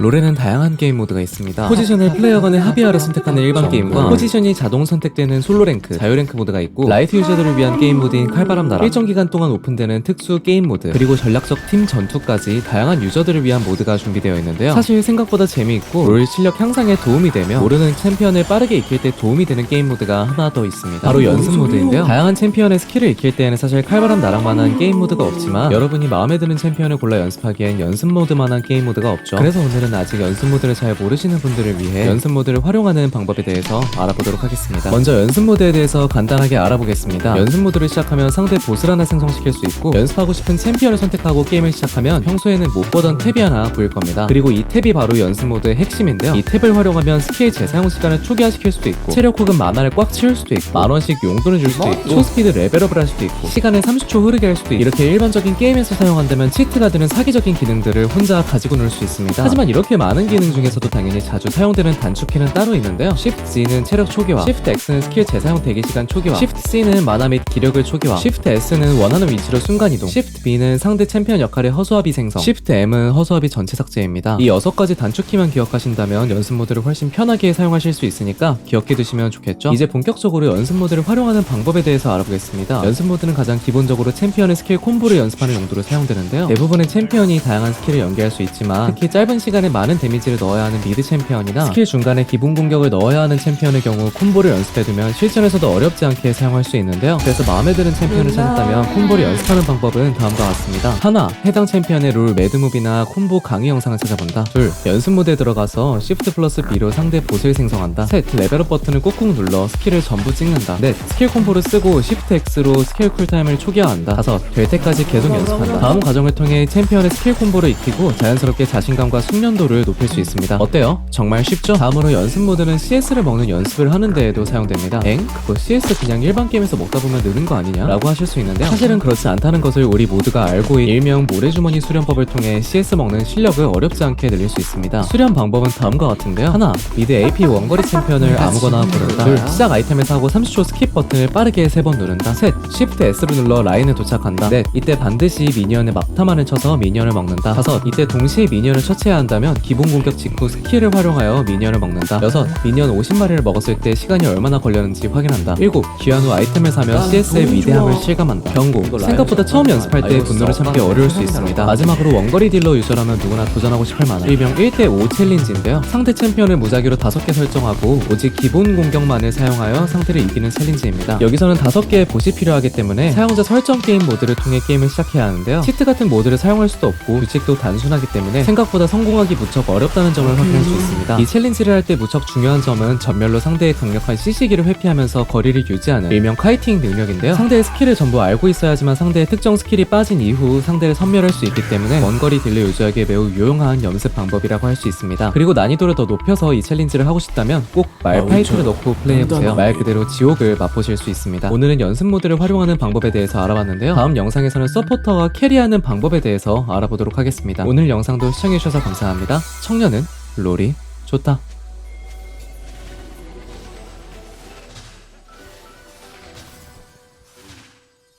롤에는 다양한 게임 모드가 있습니다. 포지션을 플레이어 간의 합의하를 선택하는 일반 게임과 포지션이 자동 선택되는 솔로 랭크, 자유 랭크 모드가 있고 라이트 유저들을 위한 게임 모드인 칼바람 나라, 일정 기간 동안 오픈되는 특수 게임 모드, 그리고 전략적 팀 전투까지 다양한 유저들을 위한 모드가 준비되어 있는데요. 사실 생각보다 재미있고 롤 실력 향상에 도움이 되며 모르는 챔피언을 빠르게 익힐 때 도움이 되는 게임 모드가 하나 더 있습니다. 바로 연습 모드인데요. 다양한 챔피언의 스킬을 익힐 때에는 사실 칼바람 나랑만한 게임 모드가 없지만 여러분이 마음에 드는 챔피언을 골라 연습하기엔 연습 모드만한 게임 모드가 없죠. 그래서 오늘은 아직 연습 모드를 잘 모르시는 분들을 위해 연습 모드를 활용하는 방법에 대해서 알아보도록 하겠습니다. 먼저 연습 모드에 대해서 간단하게 알아보겠습니다. 연습 모드를 시작하면 상대 보스를 하나 생성시킬 수 있고 연습하고 싶은 챔피언을 선택하고 게임을 시작하면 평소에는 못 보던 탭이 하나 보일 겁니다. 그리고 이 탭이 바로 연습 모드의 핵심인데요. 이 탭을 활용하면 스킬 재사용 시간을 초기화시킬 수도 있고 체력 혹은 만화를 꽉 채울 수도 있고 만 원씩 용돈을 줄 수도 있고 초스피드 레벨업을 할 수도 있고 시간을 30초 흐르게 할 수도 있고 이렇게 일반적인 게임에서 사용한다면 치트가 되는 사기적인 기능들을 혼자 가지고 놀 수 있습니다. 하지만 이렇게 많은 기능 중에서도 당연히 자주 사용되는 단축키는 따로 있는데요. Shift G는 체력 초기화, Shift X는 스킬 재사용 대기 시간 초기화, Shift C는 만화 및 기력을 초기화, Shift S는 원하는 위치로 순간 이동, Shift B는 상대 챔피언 역할의 허수아비 생성, Shift M은 허수아비 전체 삭제입니다. 이 여섯 가지 단축키만 기억하신다면 연습 모드를 훨씬 편하게 사용하실 수 있으니까 기억해 두시면 좋겠죠. 이제 본격적으로 연습 모드를 활용하는 방법에 대해서 알아보겠습니다. 연습 모드는 가장 기본적으로 챔피언의 스킬 콤보를 연습하는 용도로 사용되는데요. 대부분의 챔피언이 다양한 스킬을 연계할 수 있지만 특히 짧은 시간에 많은 데미지를 넣어야 하는 미드 챔피언이나 스킬 중간에 기본 공격을 넣어야 하는 챔피언의 경우 콤보를 연습해두면 실전에서도 어렵지 않게 사용할 수 있는데요. 그래서 마음에 드는 챔피언을 찾았다면 콤보를 연습하는 방법은 다음과 같습니다. 하나, 해당 챔피언의 룰 매드무비나 콤보 강의 영상을 찾아본다. 둘, 연습 모드에 들어가서 Shift 플러스 B로 상대 보스를 생성한다. 셋, 레벨업 버튼을 꾹꾹 눌러 스킬을 전부 찍는다. 넷, 스킬 콤보를 쓰고 Shift X로 스킬 쿨타임을 초기화한다. 다섯, 될 때까지 계속 연습한다. 다음 과정을 통해 챔피언의 스킬 콤보를 익히고 자연스럽게 자신감과 숙련 도를 높일 수 있습니다. 어때요? 정말 쉽죠? 다음으로 연습 모드는 CS를 먹는 연습을 하는 데에도 사용됩니다. 엥? 그거 CS 그냥 일반 게임에서 먹다 보면 느는 거 아니냐? 라고 하실 수 있는데요. 사실은 그렇지 않다는 것을 우리 모두가 알고 있- 일명 모래주머니 수련법을 통해 CS 먹는 실력을 어렵지 않게 늘릴 수 있습니다. 수련 방법은 다음과 같은데요. 하나, 미드 AP 원거리 챔피언을 아무거나 고른다. 둘, 시작 아이템을 사고 30초 스킵 버튼을 빠르게 세번 누른다. 셋, Shift S를 눌러 라인에 도착한다. 넷, 이때 반드시 미니언의 막타만을 쳐서 미니언을 먹는다. 다섯, 이때 동시에 미니언을 처치해야 한다 면 기본 공격 직후 스킬을 활용하여 미니언을 먹는다. 여섯, 미니언 50마리를 먹었을 때 시간이 얼마나 걸렸는지 확인한다. 일곱, 귀한 후 아이템을 사면 CS의 위대함을 실감한다. 경고, 생각보다 처음 연습할 때 분노를 참기 어려울 수 있습니다. 마지막으로 원거리 딜러 유저라면 누구나 도전하고 싶을 만한 일명 1대5 챌린지인데요. 상대 챔피언을 무작위로 5개 설정하고 오직 기본 공격만을 사용하여 상대를 이기는 챌린지입니다. 여기서는 5개의 보시 필요하기 때문에 사용자 설정 게임 모드를 통해 게임을 시작해야 하는데요. 치트 같은 모드를 사용할 수도 없고 규칙도 단순하기 때문에 생각보다 성공하기 무척 어렵다는 점을 확인할 수 있습니다. 이 챌린지를 할 때 무척 중요한 점은 전멸로 상대의 강력한 CC기를 회피하면서 거리를 유지하는 일명 카이팅 능력인데요. 상대의 스킬을 전부 알고 있어야지만 상대의 특정 스킬이 빠진 이후 상대를 섬멸할 수 있기 때문에 원거리 딜러 유저에게 매우 유용한 연습 방법이라고 할 수 있습니다. 그리고 난이도를 더 높여서 이 챌린지를 하고 싶다면 꼭 말파이트를 넣고 플레이해보세요. 말 그대로 지옥을 맛보실 수 있습니다. 오늘은 연습 모드를 활용하는 방법에 대해서 알아봤는데요. 다음 영상에서는 서포터가 캐리하는 방법에 대해서 알아보도록 하겠습니다. 오늘 영상도 시청해주셔서 감사 합니다. 청년은 롤이 좋다.